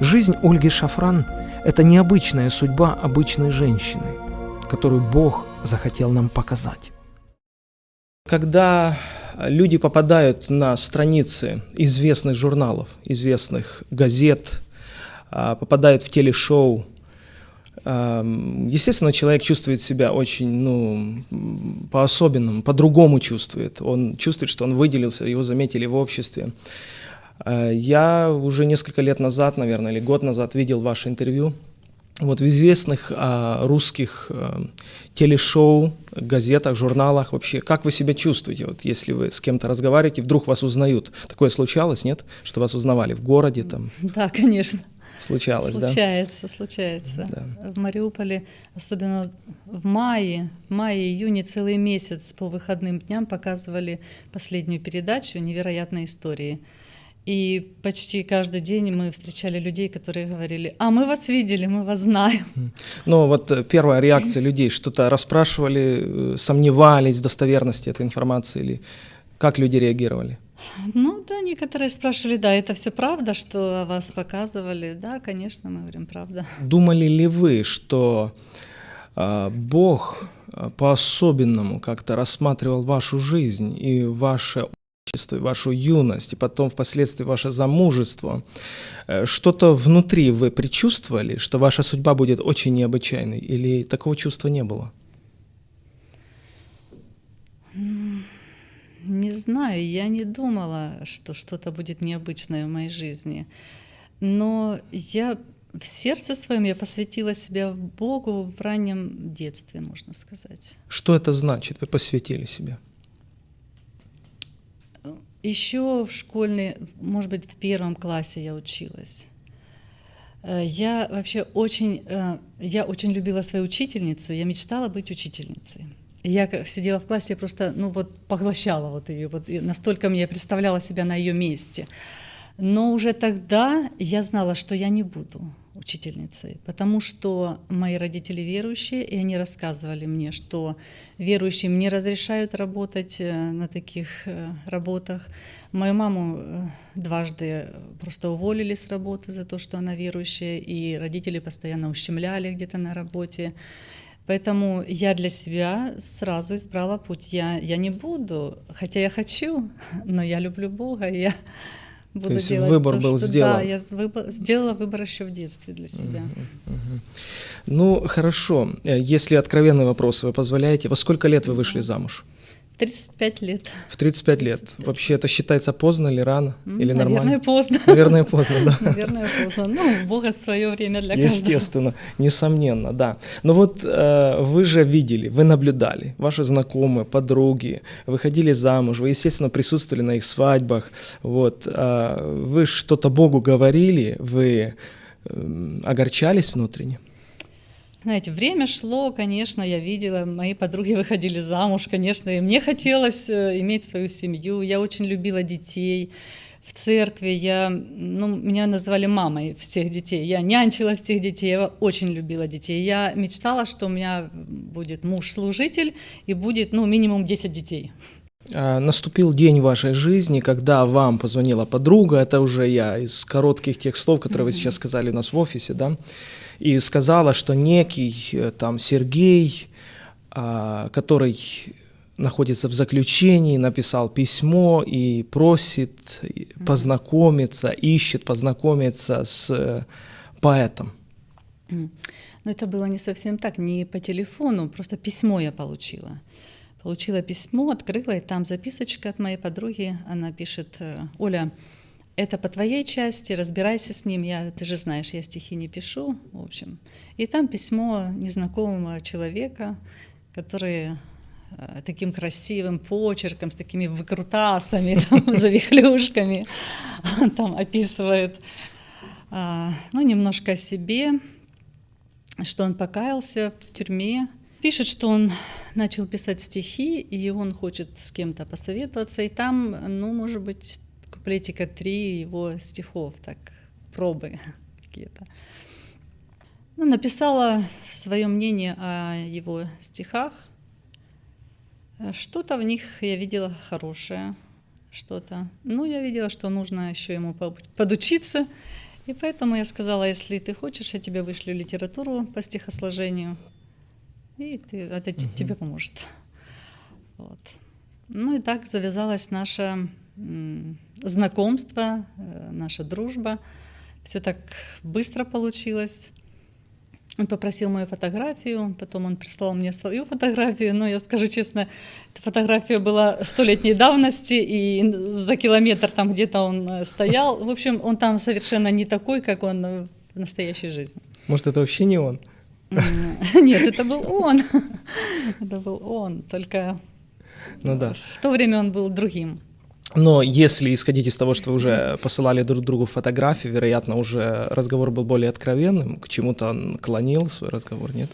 Жизнь Ольги Шафран – это необычная судьба обычной женщины, которую Бог захотел нам показать. Когда люди попадают на страницы известных журналов, известных газет, а, попадают в телешоу, естественно, человек чувствует себя очень, ну, по-особенному, по-другому чувствует. Он чувствует, что он выделился, его заметили в обществе. А, я уже несколько лет назад, наверное, или год назад видел ваше интервью вот в известных а, русских а, телешоу, газетах, журналах вообще, как вы себя чувствуете, вот если вы с кем-то разговариваете, вдруг вас узнают? Такое случалось, нет? Что вас узнавали в городе там? Да, конечно. Случалось, случается, да? Случается, да. В Мариуполе, особенно в мае, в мае-июне целый месяц по выходным дням показывали последнюю передачу «Невероятные истории». И почти каждый день мы встречали людей, которые говорили, а мы вас видели, мы вас знаем. Ну вот э, первая реакция людей, что-то расспрашивали, э, сомневались в достоверности этой информации или как люди реагировали? Ну да, некоторые спрашивали, да, это все правда, что вас показывали? Да, конечно, мы говорим, правда. Думали ли вы, что э, Бог э, по-особенному как-то рассматривал вашу жизнь и ваше и вашу юность, и потом впоследствии ваше замужество, э, что-то внутри вы предчувствовали, что ваша судьба будет очень необычайной, или такого чувства не было? Не знаю, я не думала, что что-то будет необычное в моей жизни. Но я в сердце своем я посвятила себя Богу в раннем детстве, можно сказать. Что это значит, вы посвятили себя? Еще в школьной, может быть, в первом классе я училась. Э, я вообще очень, э, я очень любила свою учительницу, я мечтала быть учительницей. Я как сидела в классе, я просто, ну вот, поглощала вот ее, вот настолько мне представляла себя на ее месте. Но уже тогда я знала, что я не буду учительницей, потому что мои родители верующие, и они рассказывали мне, что верующим не разрешают работать э, на таких э, работах. Мою маму э, дважды просто уволили с работы за то, что она верующая, и родители постоянно ущемляли где-то на работе. Поэтому я для себя сразу избрала путь. Я, я не буду, хотя я хочу, но я люблю Бога, и я буду То есть делать выбор то, был что, сделан. Да, я выбор, сделала выбор еще в детстве для себя. Uh-huh, uh-huh. Ну, хорошо. Э, если откровенный вопрос вы позволяете, во сколько лет вы вышли замуж? В 35 лет. В 35 лет. 35. Вообще это считается поздно или рано? Mm, или наверное, нормально? поздно. Наверное, поздно, да. Наверное, поздно. Ну, у Бога свое время для каждого. Естественно, несомненно, да. Но вот э, вы же видели, вы наблюдали, ваши знакомые, подруги, вы ходили замуж, вы, естественно, присутствовали на их свадьбах, вот, э, вы что-то Богу говорили, вы э, огорчались внутренне? Знаете, время шло, конечно, я видела, мои подруги выходили замуж, конечно, и мне хотелось э, иметь свою семью. Я очень любила детей. В церкви я, ну, меня называли мамой всех детей. Я нянчила всех детей, я очень любила детей. Я мечтала, что у меня будет муж-служитель и будет, ну, минимум 10 детей. А, наступил день вашей жизни, когда вам позвонила подруга, это уже я из коротких тех слов, которые вы сейчас сказали у нас в офисе, да, и сказала, что некий э, там Сергей, а, который находится в заключении, написал письмо и просит познакомиться, ищет познакомиться с э, поэтом. Но это было не совсем так, не по телефону, просто письмо я получила. Получила письмо, открыла, и там записочка от моей подруги. Она пишет, э, Оля, это по твоей части, разбирайся с ним, я, ты же знаешь, я стихи не пишу, в общем. И там письмо незнакомого человека, который э, таким красивым почерком, с такими выкрутасами, там, завихлюшками, там описывает, а, ну, немножко о себе, что он покаялся в тюрьме, пишет, что он начал писать стихи, и он хочет с кем-то посоветоваться, и там, ну, может быть, куплетика три его стихов, так, пробы какие-то. Ну, написала свое мнение о его стихах. Что-то в них я видела хорошее, что-то. Ну, я видела, что нужно еще ему подучиться. И поэтому я сказала, если ты хочешь, я тебе вышлю литературу по стихосложению, и ты, это те- тебе поможет. Вот. Ну и так завязалось наше знакомство, э, наша дружба. Все так быстро получилось. Он попросил мою фотографию, потом он прислал мне свою фотографию, но я скажу честно, эта фотография была столетней давности, и за километр там где-то он э, стоял. В общем, он там совершенно не такой, как он в настоящей жизни. Может, это вообще не он? Нет, это был он. Это был он, только Ну да. в то время он был другим. Но если исходить из того, что вы уже посылали друг другу фотографии, вероятно, уже разговор был более откровенным, к чему-то он клонил свой разговор, нет?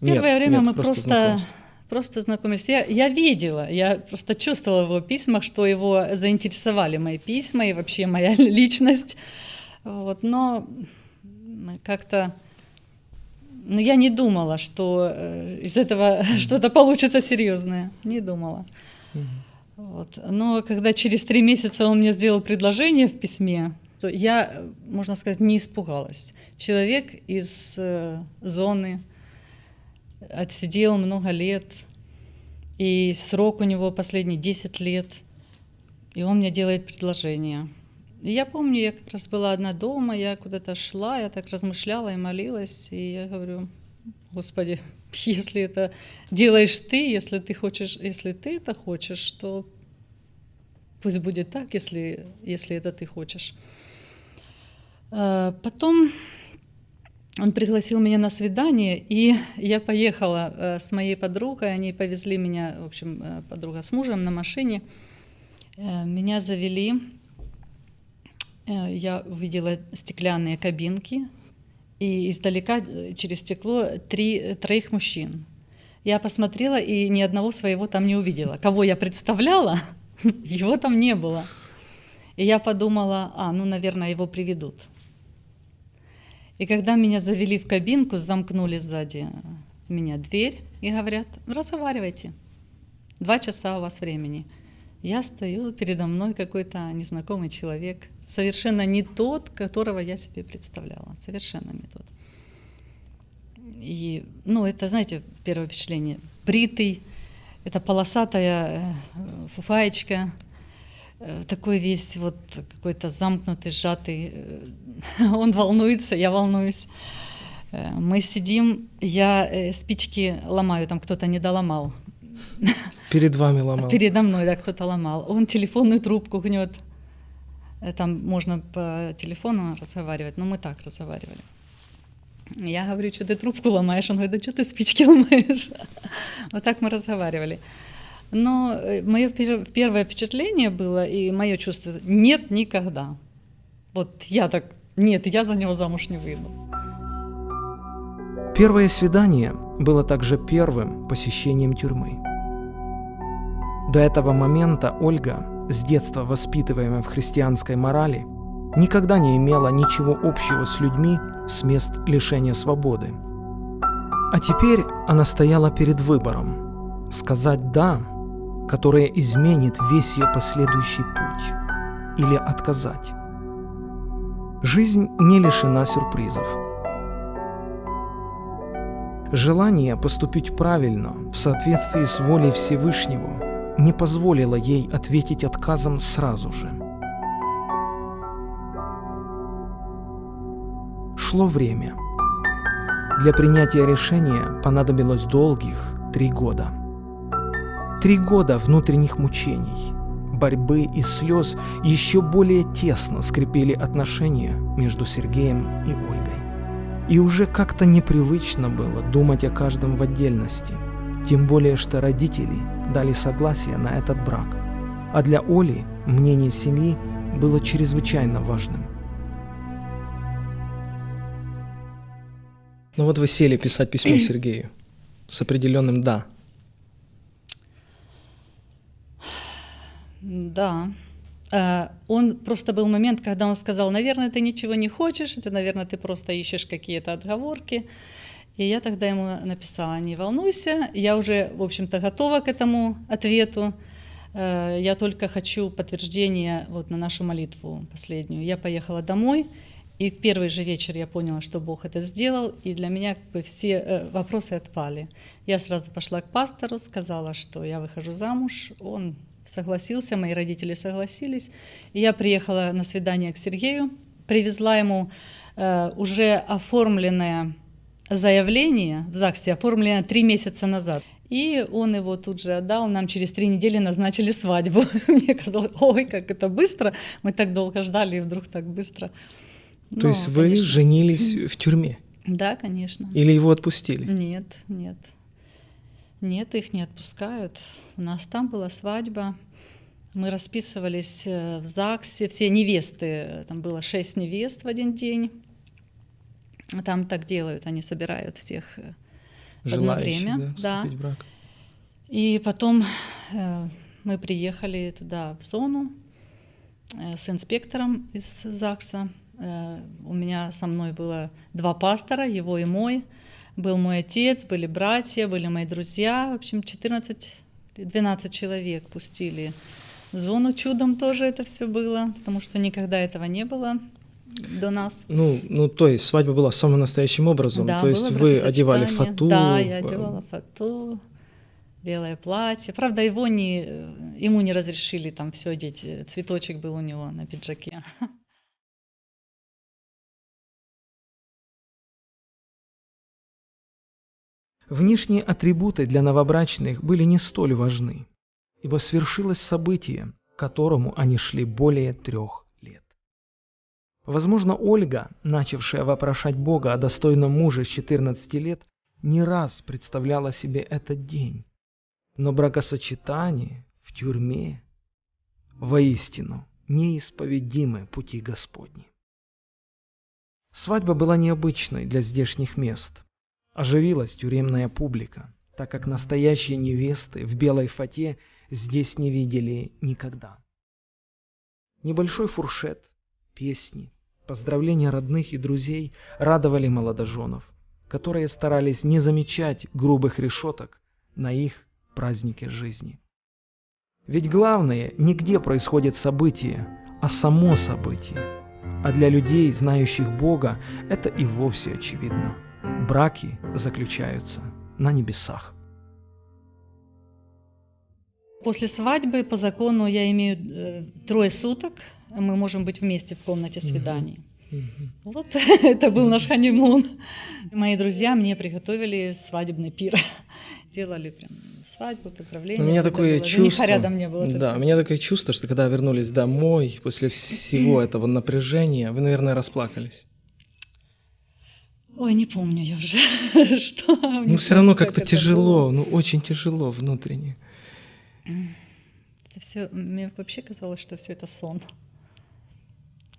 Первое Нет, время нет, мы просто, знакомство. просто знакомились. Я, я видела, я просто чувствовала в его письмах, что его заинтересовали мои письма и вообще моя личность. Вот, но как-то... Ну, я не думала, что э, из этого что-то получится серьезное. Не думала. Вот. Но когда через три месяца он мне сделал предложение в письме, то я, э, можно сказать, не испугалась. Человек из э, зоны отсидел много лет, и срок у него последний 10 лет, и он мне делает предложение. Я помню, я как раз была одна дома, я куда-то шла, я так размышляла и молилась, и я говорю, Господи, если это делаешь ты, если ты хочешь, если ты это хочешь, то пусть будет так, если, если это ты хочешь. А, Потом он пригласил меня на свидание, и я поехала э, с моей подругой. Они повезли меня, в общем, э, подруга с мужем на машине. Э, Меня завели. Э, Я увидела стеклянные кабинки, и издалека э, через стекло три, троих мужчин. Я посмотрела и ни одного своего там не увидела. Кого я представляла, его там не было. И я подумала, а, ну, наверное, его приведут. И когда меня завели в кабинку, замкнули сзади меня дверь и говорят, разговаривайте. Два часа у вас времени. Я стою, передо мной какой-то незнакомый человек, совершенно не тот, которого я себе представляла, совершенно не тот. И, ну, это, знаете, первое впечатление. Бритый, это полосатая э, фуфаечка, э, такой весь вот какой-то замкнутый, сжатый. э, Он волнуется, я волнуюсь. Мы сидим, я спички ломаю, там кто-то не доломал. Перед вами ломал. Передо мной, да, кто-то ломал. Он телефонную трубку гнет. Э, Там можно по телефону разговаривать, но мы так разговаривали. Я говорю, что ты трубку ломаешь? Он говорит, да что ты спички ломаешь? Вот так мы разговаривали. Но мое первое впечатление было и мое чувство – нет никогда. Вот я так, нет, я за него замуж не выйду. Первое свидание было также первым посещением тюрьмы. До этого момента Ольга, с детства воспитываемая в христианской морали, никогда не имела ничего общего с людьми с мест лишения свободы. А теперь она стояла перед выбором – сказать «да», которое изменит весь ее последующий путь, или отказать. Жизнь не лишена сюрпризов – Желание поступить правильно, в соответствии с волей Всевышнего, не позволило ей ответить отказом сразу же. Шло время. Для принятия решения понадобилось долгих три года. Три года внутренних мучений, борьбы и слез еще более тесно скрепили отношения между Сергеем и Ольгой. И уже как-то непривычно было думать о каждом в отдельности, тем более что родители дали согласие на этот брак. А для Оли мнение семьи было чрезвычайно важным. Ну вот вы сели писать письмо Сергею с определенным «да». Да. Э, Он просто был момент, когда он сказал, наверное, ты ничего не хочешь, это, наверное, ты просто ищешь какие-то отговорки. И я тогда ему написала, не волнуйся, я уже, в общем-то, готова к этому ответу. Э, Я только хочу подтверждение вот на нашу молитву последнюю. Я поехала домой, и в первый же вечер я поняла, что Бог это сделал, и для меня как бы все э, вопросы отпали. Я сразу пошла к пастору, сказала, что я выхожу замуж. Он согласился, мои родители согласились. И я приехала на свидание к Сергею, привезла ему э, уже оформленное заявление в ЗАГСе, оформленное три месяца назад. И он его тут же отдал, нам через три недели назначили свадьбу. Мне казалось, ой, как это быстро, мы так долго ждали, и вдруг так быстро. То Но, есть вы конечно, женились в тюрьме? Да, конечно. Или его отпустили? Нет, нет. Нет, их не отпускают. У нас там была свадьба. Мы расписывались э, в ЗАГСе. Все невесты, там было шесть невест в один день. Там так делают, они собирают всех э, в одно время. да, Да. в брак? И потом э, мы приехали туда, в зону, э, с инспектором из ЗАГСа. Э, у меня со мной было два пастора, его и мой. Был мой отец, были братья, были мои друзья. В общем, 14-12 человек пустили в зону. Чудом тоже это все было, потому что никогда этого не было до нас. Ну, ну, то есть свадьба была самым настоящим образом. Да, то есть было вы одевали фату. Да, я одевала фату, белое платье. Правда, его не, э, ему не разрешили там все одеть. э, Цветочек был у него на пиджаке. Внешние атрибуты для новобрачных были не столь важны, ибо свершилось событие, к которому они шли более трех. Возможно, Ольга, начавшая вопрошать Бога о достойном муже с 14 лет, не раз представляла себе этот день. Но бракосочетание в тюрьме воистину неисповедимы пути Господни. Свадьба была необычной для здешних мест – Оживилась тюремная публика, так как настоящие невесты в белой фате здесь не видели никогда. Небольшой фуршет, песни, поздравления родных и друзей радовали молодоженов, которые старались не замечать грубых решеток на их празднике жизни. Ведь главное не где происходит событие, а само событие. А для людей, знающих Бога, это и вовсе очевидно. Браки заключаются на небесах. После свадьбы по закону я имею э, трое суток, мы можем быть вместе в комнате свиданий. мгм. Вот это был наш ханимун. Мои друзья мне приготовили свадебный пир. Сделали прям свадьбу, поздравления. У меня такое было. Жениха чувство. рядом не было. Да, у меня такое чувство, что когда вернулись домой после всего этого напряжения, вы, наверное, расплакались. Ой, не помню я уже, что. Ну, все равно как-то тяжело, ну, очень тяжело внутренне. Это все, мне вообще казалось, что все это сон.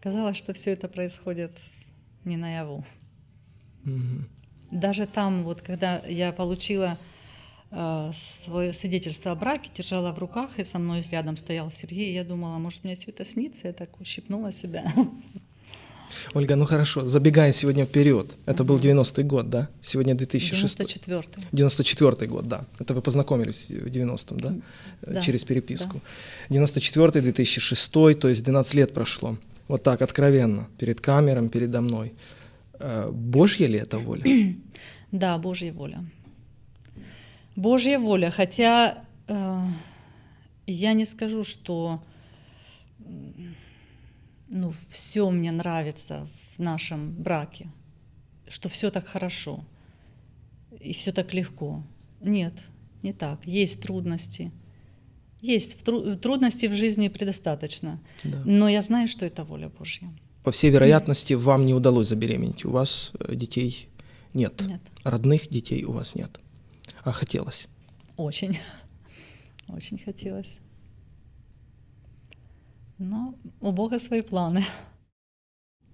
Казалось, что все это происходит не наяву. Мгм. Даже там, вот когда я получила э, свое свидетельство о браке, держала в руках, и со мной рядом стоял Сергей, я думала, может, мне все это снится, я так ущипнула себя. Ольга, ну хорошо, забегая сегодня вперед, это был Мгм. 90-й год, да? Сегодня 2006 94 94 год, да. Это вы познакомились в 90-м, да? Э, Да, Через переписку. 94 2006 то есть 12 лет прошло. Вот так, откровенно, перед камером, передо мной. Э, Божья ли это воля? Да, Божья воля. Божья воля, хотя э, я не скажу, что ну, все мне нравится в нашем браке, что все так хорошо и все так легко. Нет, не так. Есть трудности. Есть в тру- трудностей в жизни предостаточно. Да. Но я знаю, что это воля Божья. По всей вероятности, вам не удалось забеременеть. У вас э, детей нет. Нет. Родных детей у вас нет. А хотелось. Очень. Очень хотелось. Но у Бога свои планы.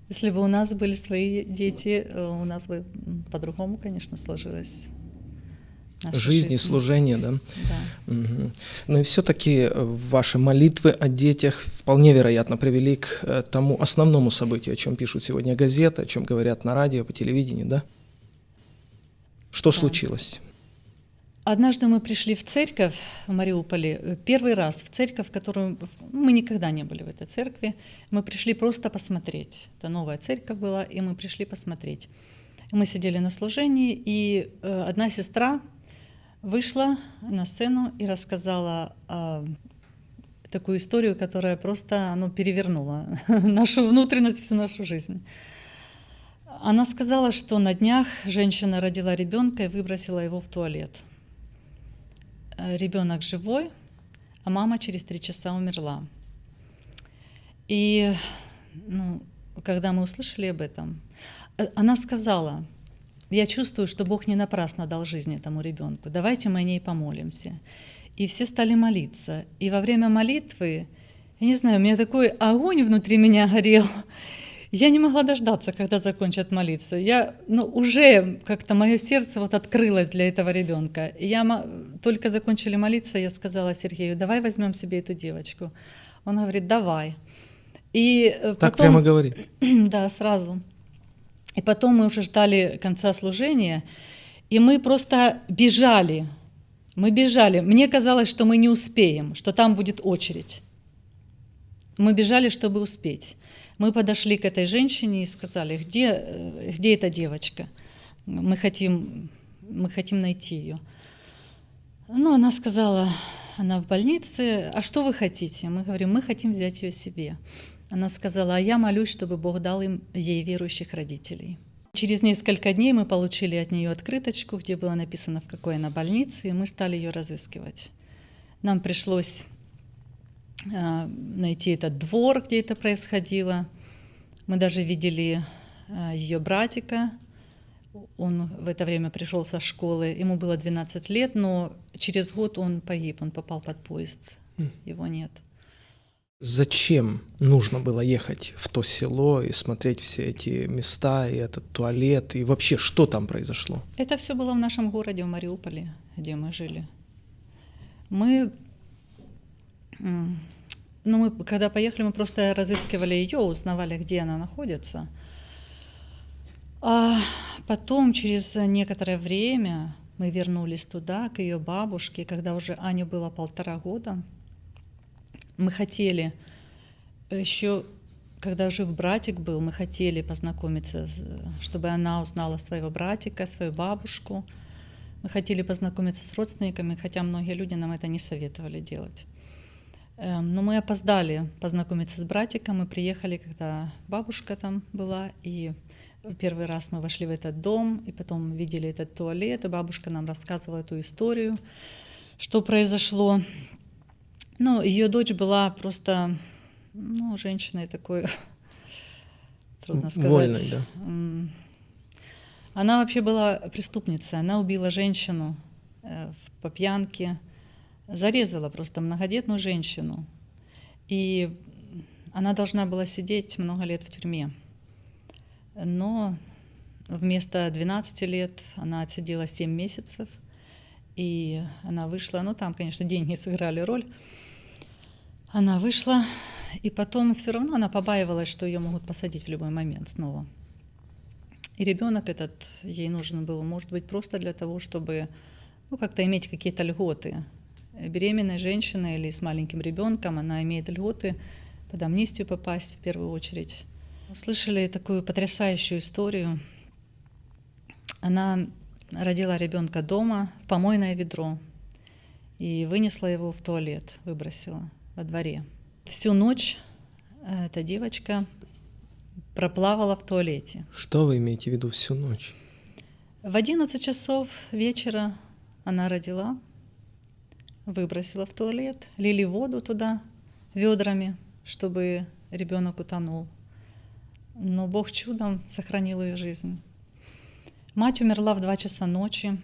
Если бы у нас были свои дети, э, у нас бы по-другому, конечно, сложилось. Жизнь и служение, да? Да. Мгм. Но и все-таки ваши молитвы о детях вполне вероятно привели к э, тому основному событию, о чем пишут сегодня газеты, о чем говорят на радио, по телевидению, да? Что Да. случилось? Однажды мы пришли в церковь в Мариуполе, э, первый раз в церковь, в которую мы никогда не были в этой церкви. Мы пришли просто посмотреть. Это новая церковь была, и мы пришли посмотреть. Мы сидели на служении, и э, одна сестра вышла на сцену и рассказала э, такую историю, которая просто ну, перевернула нашу внутренность, всю нашу жизнь. Она сказала, что на днях женщина родила ребенка и выбросила его в туалет. Э, Ребенок живой, а мама через три часа умерла. И ну, когда мы услышали об этом, э, она сказала, я чувствую, что Бог не напрасно дал жизнь этому ребенку. Давайте мы о ней помолимся. И все стали молиться. И во время молитвы, я не знаю, у меня такой огонь внутри меня горел. Я не могла дождаться, когда закончат молиться. Я, ну, уже как-то мое сердце вот открылось для этого ребенка. Я только закончили молиться, я сказала Сергею, давай возьмем себе эту девочку. Он говорит, давай. И э, Так потом- прямо говори. да, сразу. И потом мы уже ждали конца служения, и мы просто бежали. Мы бежали. Мне казалось, что мы не успеем, что там будет очередь. Мы бежали, чтобы успеть. Мы подошли к этой женщине и сказали, где, э, где эта девочка? Мы хотим, мы хотим найти ее. Ну, она сказала, она в больнице, а что вы хотите? Мы говорим, мы хотим взять ее себе. Она сказала, а я молюсь, чтобы Бог дал им, ей верующих родителей. Через несколько дней мы получили от нее открыточку, где было написано, в какой она больнице, и мы стали ее разыскивать. Нам пришлось найти этот двор, где это происходило. Мы даже видели а, ее братика. Он в это время пришел со школы. Ему было 12 лет, но через год он погиб, он попал под поезд. М. Его нет. Зачем нужно было ехать в то село и смотреть все эти места, и этот туалет, и вообще, что там произошло? Это все было в нашем городе, в Мариуполе, где мы жили. Мы, ну, мы, когда поехали, мы просто разыскивали ее, узнавали, где она находится. А потом, через некоторое время, мы вернулись туда, к ее бабушке, когда уже Ане было полтора года. Мы хотели еще, когда жив братик был, мы хотели познакомиться, чтобы она узнала своего братика, свою бабушку. Мы хотели познакомиться с родственниками, хотя многие люди нам это не советовали делать. Эм, Но мы опоздали познакомиться с братиком. Мы приехали, когда бабушка там была, и первый раз мы вошли в этот дом, и потом видели этот туалет, и бабушка нам рассказывала эту историю, что произошло. Ну, ее дочь была просто, ну, женщиной такой, трудно сказать. Вольной, да. Она вообще была преступницей. Она убила женщину э, в- по пьянке, зарезала просто многодетную женщину. И она должна была сидеть много лет в тюрьме. Но вместо 12 лет она отсидела 7 месяцев. И она вышла, ну там, конечно, деньги сыграли роль. Она вышла, и потом все равно она побаивалась, что ее могут посадить в любой момент снова. И ребенок этот ей нужен был, может быть, просто для того, чтобы ну, как-то иметь какие-то льготы. Беременная женщина или с маленьким ребенком, она имеет льготы под амнистию попасть в первую очередь. Услышали такую потрясающую историю. Она родила ребенка дома в помойное ведро и вынесла его в туалет, выбросила во дворе. Всю ночь э, эта девочка проплавала в туалете. Что вы имеете в виду всю ночь? В 11 часов вечера она родила, выбросила в туалет, лили воду туда ведрами, чтобы ребенок утонул. Но Бог чудом сохранил ее жизнь. Мать умерла в 2 часа ночи,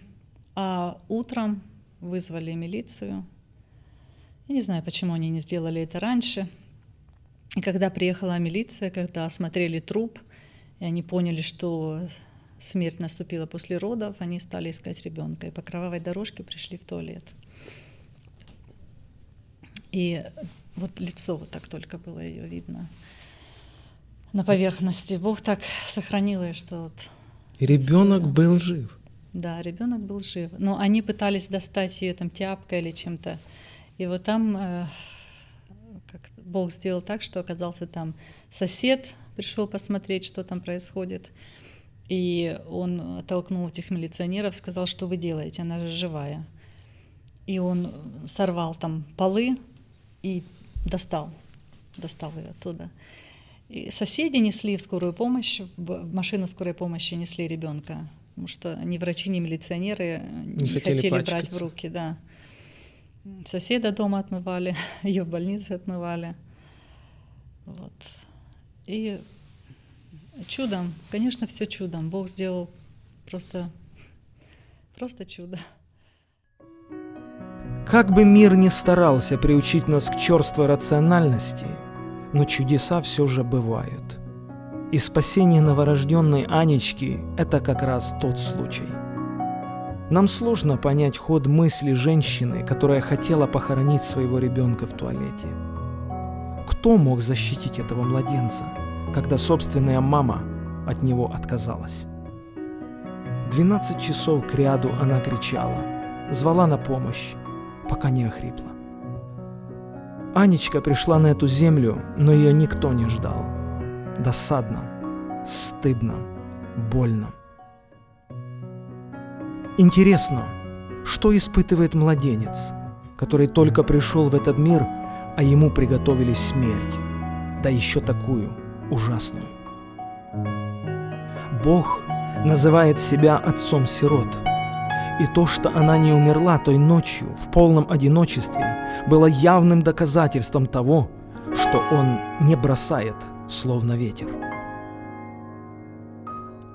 а утром вызвали милицию. Я не знаю, почему они не сделали это раньше. И когда приехала милиция, когда осмотрели труп, и они поняли, что смерть наступила после родов, они стали искать ребенка. И по кровавой дорожке пришли в туалет. И вот лицо вот так только было ее видно на поверхности. Бог так сохранил ее, что вот И ребенок Сильно. был жив. Да, ребенок был жив. Но они пытались достать ее там тяпкой или чем-то. И вот там э, как Бог сделал так, что оказался там сосед, пришел посмотреть, что там происходит. И он оттолкнул этих милиционеров, сказал, что вы делаете, она же живая. И он сорвал там полы и достал, достал ее оттуда. И соседи несли в скорую помощь, в машину скорой помощи несли ребенка, потому что ни врачи, ни милиционеры не, не хотели, хотели брать в руки, да. Соседа дома отмывали, ее в больнице отмывали. Вот. И чудом, конечно, все чудом. Бог сделал просто, просто чудо. Как бы мир ни старался приучить нас к черствой рациональности, но чудеса все же бывают. И спасение новорожденной Анечки – это как раз тот случай. Нам сложно понять ход мысли женщины, которая хотела похоронить своего ребенка в туалете. Кто мог защитить этого младенца, когда собственная мама от него отказалась? 12 часов к ряду она кричала, звала на помощь, пока не охрипла. Анечка пришла на эту землю, но ее никто не ждал. Досадно, стыдно, больно. Интересно, что испытывает младенец, который только пришел в этот мир, а ему приготовили смерть, да еще такую ужасную. Бог называет себя отцом сирот – и то, что она не умерла той ночью в полном одиночестве, было явным доказательством того, что он не бросает, словно ветер.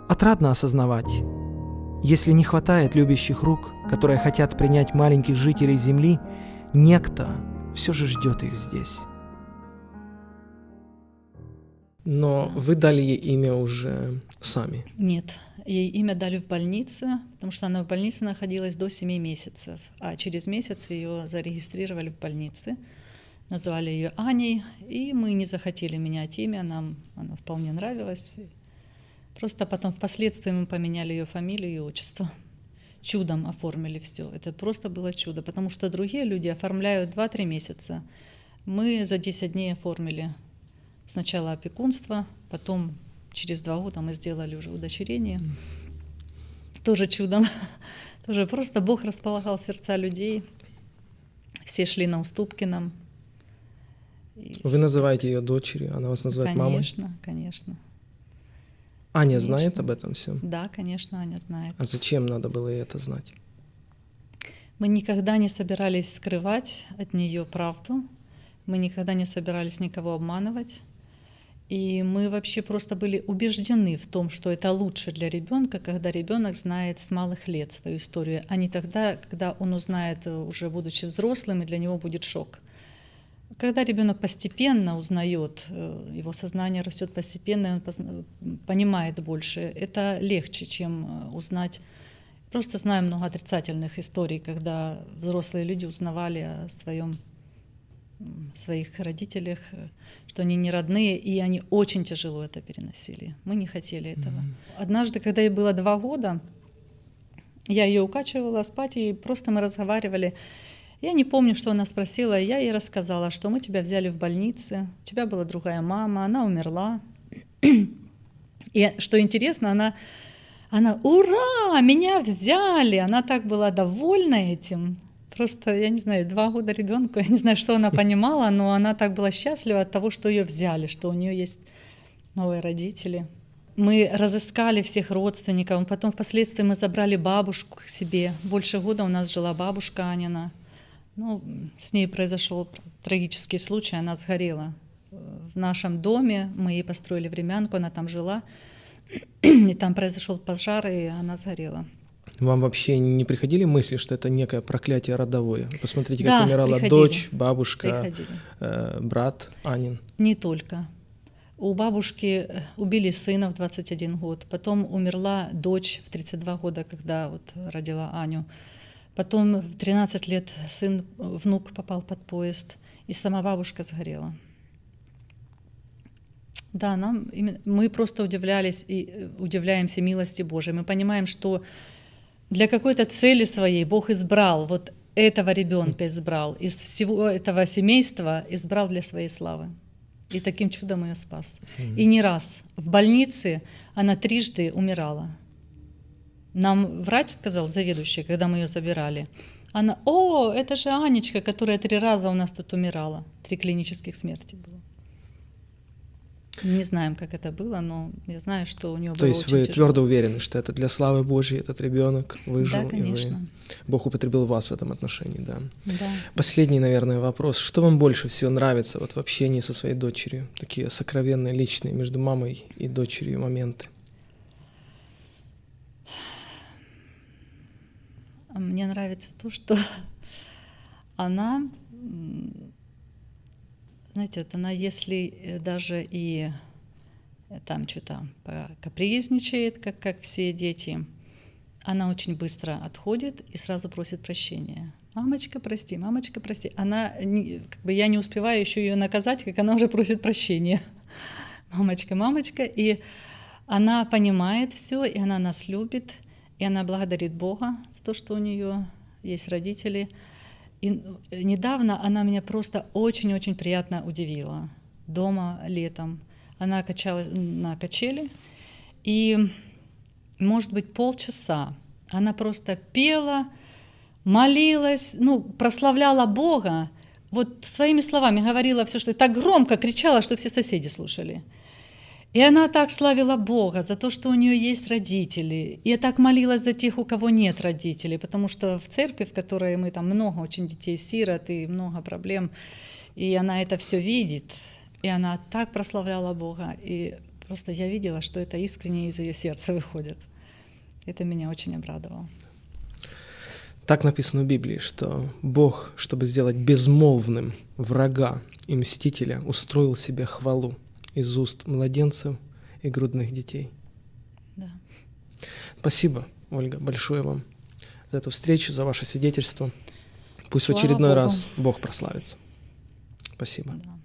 Отрадно осознавать, если не хватает любящих рук, которые хотят принять маленьких жителей Земли, некто все же ждет их здесь. Но вы дали ей имя уже сами? Нет, Ей имя дали в больнице, потому что она в больнице находилась до 7 месяцев, а через месяц ее зарегистрировали в больнице, назвали ее Аней, и мы не захотели менять имя, нам оно вполне нравилось. Просто потом впоследствии мы поменяли ее фамилию и отчество. Чудом оформили все. Это просто было чудо, потому что другие люди оформляют 2-3 месяца. Мы за 10 дней оформили сначала опекунство, потом через два года мы сделали уже удочерение. Тоже чудом. Тоже просто Бог располагал сердца людей. Все шли на уступки нам. Вы называете ее дочерью, она вас называет конечно, мамой? Конечно, конечно. Аня конечно. знает об этом всем? Да, конечно, Аня знает. А зачем надо было ей это знать? Мы никогда не собирались скрывать от нее правду. Мы никогда не собирались никого обманывать. И мы вообще просто были убеждены в том, что это лучше для ребенка, когда ребенок знает с малых лет свою историю, а не тогда, когда он узнает э, уже будучи взрослым, и для него будет шок. Когда ребенок постепенно узнает, э, его сознание растет постепенно, и он понимает больше, это легче, чем э, узнать. Просто знаю много отрицательных историй, когда взрослые люди узнавали о своем своих родителях, э, что они не родные, и они очень тяжело это переносили. Мы не хотели этого. Mm-hmm. Однажды, когда ей было два года, я ее укачивала спать, и просто мы разговаривали. Я не помню, что она спросила, я ей рассказала, что мы тебя взяли в больнице, у тебя была другая мама, она умерла. И что интересно, она, она, ура, меня взяли, она так была довольна этим. Просто, я не знаю, два года ребенку, я не знаю, что она понимала, но она так была счастлива от того, что ее взяли, что у нее есть новые родители. Мы разыскали всех родственников, потом впоследствии мы забрали бабушку к себе. Больше года у нас жила бабушка Анина. Ну, с ней произошел трагический случай, она сгорела. В нашем доме мы ей построили времянку, она там жила, и там произошел пожар, и она сгорела. Вам вообще не приходили мысли, что это некое проклятие родовое? Посмотрите, как да, умирала приходили. дочь, бабушка, э, брат Анин. Не только. У бабушки э, убили сына в 21 год, потом умерла дочь в 32 года, когда вот родила Аню. Потом в 13 лет сын, внук попал под поезд, и сама бабушка сгорела. Да, нам, мы просто удивлялись и э, удивляемся милости Божией. Мы понимаем, что для какой-то цели своей Бог избрал, вот этого ребенка избрал, из всего этого семейства избрал для своей славы. И таким чудом ее спас. И не раз. В больнице она трижды умирала. Нам врач сказал, заведующий, когда мы ее забирали, она, о, это же Анечка, которая три раза у нас тут умирала. Три клинических смерти было. Не знаем, как это было, но я знаю, что у нее То было есть очень вы тяжело. твердо уверены, что это для славы Божьей этот ребенок выжил, Да, и вы- конечно. Бог употребил вас в этом отношении, да. Да. Последний, наверное, вопрос. Что вам больше всего нравится вот в общении со своей дочерью? Такие сокровенные, личные между мамой и дочерью моменты. Мне нравится то, что она, знаете, вот она, если э, даже и э, там что-то капризничает, как, как все дети, она очень быстро отходит и сразу просит прощения. Мамочка, прости, мамочка, прости. Она, как бы я не успеваю еще ее наказать, как она уже просит прощения. Мамочка, мамочка. И она понимает все, и она нас любит, и она благодарит Бога за то, что у нее есть родители. И э, недавно она меня просто очень-очень приятно удивила. Дома летом. Она качалась на качели, и, может быть, полчаса она просто пела, молилась, ну, прославляла Бога, вот своими словами говорила все, что так громко кричала, что все соседи слушали. И она так славила Бога за то, что у нее есть родители. И я так молилась за тех, у кого нет родителей, потому что в церкви, в которой мы там много очень детей сирот и много проблем, и она это все видит, и она так прославляла Бога, и просто я видела, что это искренне из ее сердца выходит. Это меня очень обрадовало. Так написано в Библии, что Бог, чтобы сделать безмолвным врага и мстителя, устроил себе хвалу из уст младенцев и грудных детей. Да. Спасибо, Ольга, большое вам за эту встречу, за ваше свидетельство. Пусть Слава в очередной Богу. раз Бог прославится. Спасибо. да.